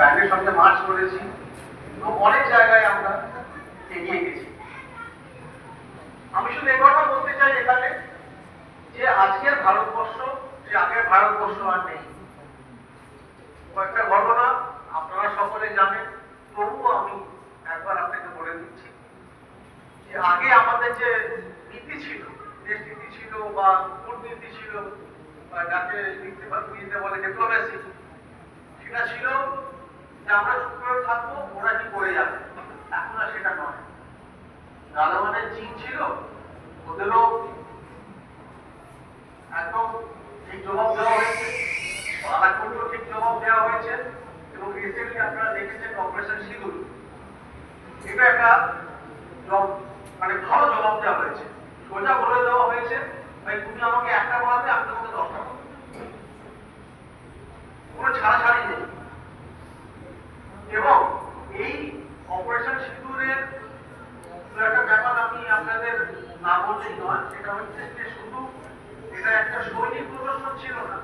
ব্যান্ডের সঙ্গে মার্চ করেছি। এবং অনেক জায়গায় আমরা এগিয়ে গেছি। আমি শুধু এ কথা বলতে চাই এখানে যে আজকের ভারতবর্ষ, যে আগের ভারতবর্ষ আর নেই। কয়েকটা ঘটনা, আপনারা সকলে জানেন, তবুও আমি একবার আপনাকে বলে দিচ্ছি যে আগে আমাদের যে নীতি ছিল দেশ নীতি ছিল বা কূটনীতি ছিল, বা যাকে লিখতে বলে ডিপ্লোমেসি সেটা ছিল আমরা চুপ করে থাকব, ওরা কি করে যাবে? এখন আর সেটা নয়। দাদামানের চীন ছিল, ওদেরও একদম ঠিক জবাব দেওয়া হয়েছে। বালাকোটও ঠিক জবাব দেওয়া হয়েছে এবং রিসেন্টলি আপনারা দেখেছেন অপারেশন সিঁদুর। এটা একটা মানে ভালো জবাব দেওয়া হয়েছে। সোজা বলে দেওয়া হয়েছে, ভাই, তুমি আমাকে একটা বলাতে, আমি তোমাকে দশটা বলব। এবং এই অপারেশন সিঁদুরের একটা ব্যাপার আমি আপনাদের না বললেই নয়। সেটা হচ্ছে যে শুধু এটা একটা সৈনিক প্রদর্শন ছিল না